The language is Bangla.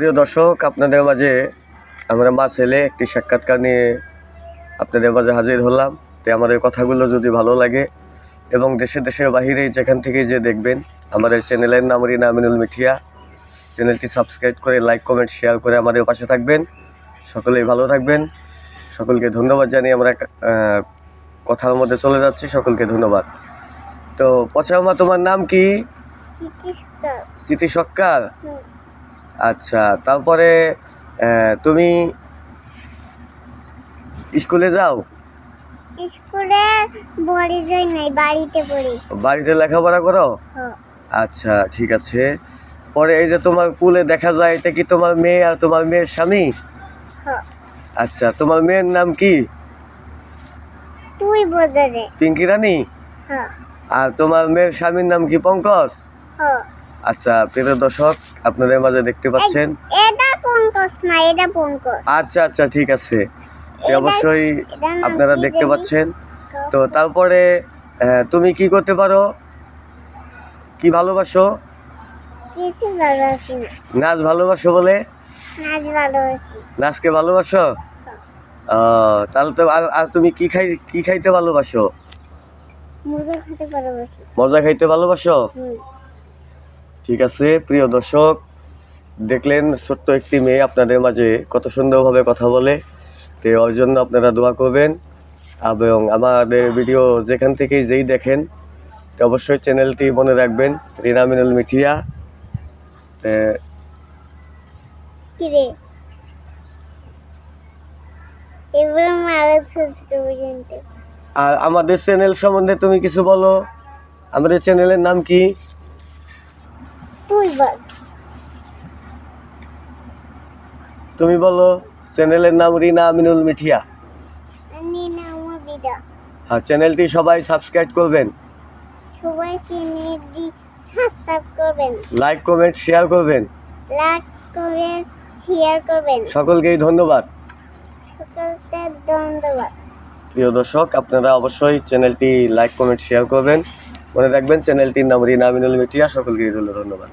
প্রিয় দর্শক আপনাদের মাঝে আমরা মা ছেলে একটি সাক্ষাৎকার নিয়ে আপনাদের মাঝে হাজির হলাম। তো আমাদের কথাগুলো যদি ভালো লাগে এবং দেশে দেশের বাহিরে যেখান থেকে যে দেখবেন আমাদের চ্যানেলের নাম রিনা আমিনুল মিঠিয়া। চ্যানেলটি সাবস্ক্রাইব করে লাইক কমেন্ট শেয়ার করে আমাদের পাশে থাকবেন। সকলেই ভালো থাকবেন। সকলকে ধন্যবাদ জানিয়ে আমরা কথার মধ্যে চলে যাচ্ছি। সকলকে ধন্যবাদ। তো পচামা তোমার নাম কি? স্মৃতি সক্কার আচ্ছা তারপরে তুমি স্কুলে যাও? স্কুলে বড়ি যাই নাই বাড়িতে পড়ি। বাড়িতে লেখাপড়া করো? হ আচ্ছা ঠিক আছে। পরে এই যে তোমার কুলে দেখা যায় এটা কি তোমার মেয়ে আর তোমার মেয়ের স্বামী? হ আচ্ছা তোমার মেয়ের নাম কি? তুই বোঝা পিঙ্কি রানী? হ আর তোমার মেয়ের স্বামীর নাম কি পঙ্কজ? আচ্ছা প্রিয় দর্শক আপনাদের মাঝে দেখতে পাচ্ছেন। এটা পঙ্কজ না এটা পঙ্কজ আচ্ছা আচ্ছা ঠিক আছে। অবশ্যই আপনারা দেখতে পাচ্ছেন। তো তারপরে আহ, তুমি কি করতে পারো? কি ভালোবাসো? কিছু ভালোবাসি নাচ ভালোবাসো বলে? নাচ ভালোবাসি। নাচকে ভালোবাসো? তাহলে তো আর আর তুমি কি খাই কি খাইতে ভালোবাসো? মুজো খেতে ভালোবাসি। মজা খাইতে ভালোবাসো? হুম। ঠিক আছে প্রিয় দর্শক দেখলেন ছোট্ট একটি মেয়ে আপনাদের মাঝে কত সুন্দরভাবে কথা বলে। তো ওর জন্য আপনারা দোয়া করবেন। এবং আমাদের ভিডিও যেখান থেকেই যেই দেখেন তো অবশ্যই চ্যানেলটি মনে রাখবেন রিনা মিনুল মিঠিয়া আর আমাদের চ্যানেল সম্বন্ধে তুমি কিছু বলো। আমাদের চ্যানেলের নাম কি? তুমি বলো চ্যানেলের নাম রিনা মিনুল মিঠিয়া। আমি না আমার দিদা আর চ্যানেলটি সবাই সাবস্ক্রাইব করবেন। সবাই দি সাবস্ক্রাইব করবেন। লাইক কমেন্ট শেয়ার করবেন। লাইক শেয়ার করবেন। সকলকেই ধন্যবাদ। সকলকে ধন্যবাদ। প্রিয় দর্শক আপনারা অবশ্যই চ্যানেলটি লাইক কমেন্ট শেয়ার করবেন। মনে রাখবেন চ্যানেলটির নাম রিনা মিনুল মিটিয়া সকলকে ধন্যবাদ।